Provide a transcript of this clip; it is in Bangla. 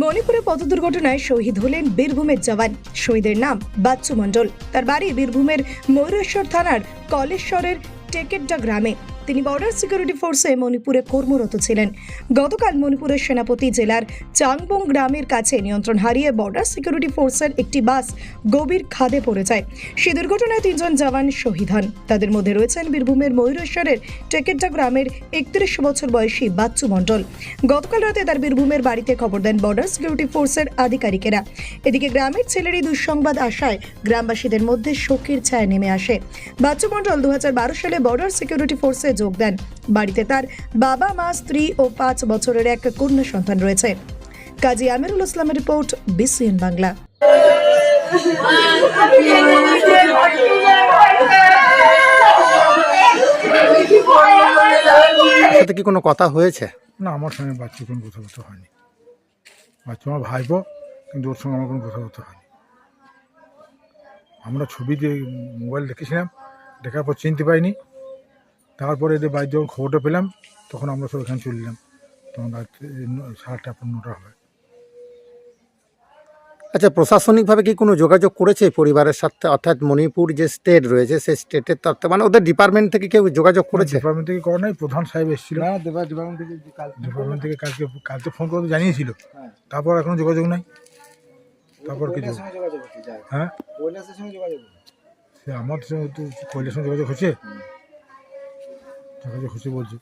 মণিপুরে পথ দুর্ঘটনায় শহীদ হলেন বীরভূমের জওয়ান। শহীদের নাম বাচ্চু মণ্ডল। তার বাড়ি বীরভূমের ময়ূরেশ্বর থানার কলেশ্বরের টেকেড্ডা গ্রামে। তিনি বর্ডার সিকিউরিটি ফোর্সে মণিপুরে কর্মরত ছিলেন। গতকাল মণিপুরের সেনাপতি জেলার চাংবং গ্রামের কাছে নিয়ন্ত্রণ হারিয়ে বর্ডার সিকিউরিটি ফোর্সের একটি বাস গভীর খাদে পড়ে যায়। সে দুর্ঘটনায় তিনজন জওয়ান শহীদ হন। তাদের মধ্যে রয়েছেন বীরভূমের ময়ূরেশ্বরের টেকেড্ডা গ্রামের একত্রিশ বছর বয়সী বাচ্চু মণ্ডল। গতকাল রাতে তার বীরভূমের বাড়িতে খবর দেন বর্ডার সিকিউরিটি ফোর্সের আধিকারিকেরা। এদিকে গ্রামের ছেলেরই দুঃসংবাদ আসায় গ্রামবাসীদের মধ্যে শোকের ছায়া নেমে আসে। বাচ্চু মণ্ডল দু হাজার বারো সালে বর্ডার সিকিউরিটি ফোর্সে যোগ দেন। বাড়িতে তার বাবা মা স্ত্রী ও পাঁচ বছরের এক কন্যা সন্তান রয়েছে। কাজী আমিরুল ইসলামের রিপোর্ট বিসিএন বাংলা। সাথে কি কোনো কথা হয়েছে? না আমার সঙ্গে বাচ্চা কোনো কথাবার্তা হয়নি। বাচ্চা আমার ভাইপো কিন্তু ওর সঙ্গে আমার কোনো কথাবার্তা হয়নি। আমরা ছবি দিয়ে মোবাইল দেখেছিলাম দেখার পর চিনতে পাইনি তারপরে এদের বাড়িতে যখন খবরটা পেলাম তখন আমরা সব এখানে চলে এলাম। তখন রাত্রে সাড়ে পনেরোটা হয় আচ্ছা প্রশাসনিকভাবে কি কোনো যোগাযোগ করেছে পরিবারের সাথে? অর্থাৎ মণিপুর যে স্টেট রয়েছে সেই স্টেটের তত্ত্বে মানে ওদের ডিপার্টমেন্ট থেকে কেউ যোগাযোগ করেছে? ডিপার্টমেন্ট থেকে করা নাই প্রধান সাহেব এসেছিল। না ডিপার্টমেন্ট থেকে ডিপার্টমেন্ট কালকে কালকে ফোন করে তো জানিয়েছিল। তারপর এখনও যোগাযোগ নাই। তারপর কিছু কৈলাসের হ্যাঁ? কৈলাসের সঙ্গে যোগাযোগ হচ্ছে? সে আমার সঙ্গে তো কৈলের সঙ্গে যোগাযোগ হচ্ছে? যোগাযোগ খুশি বলছে।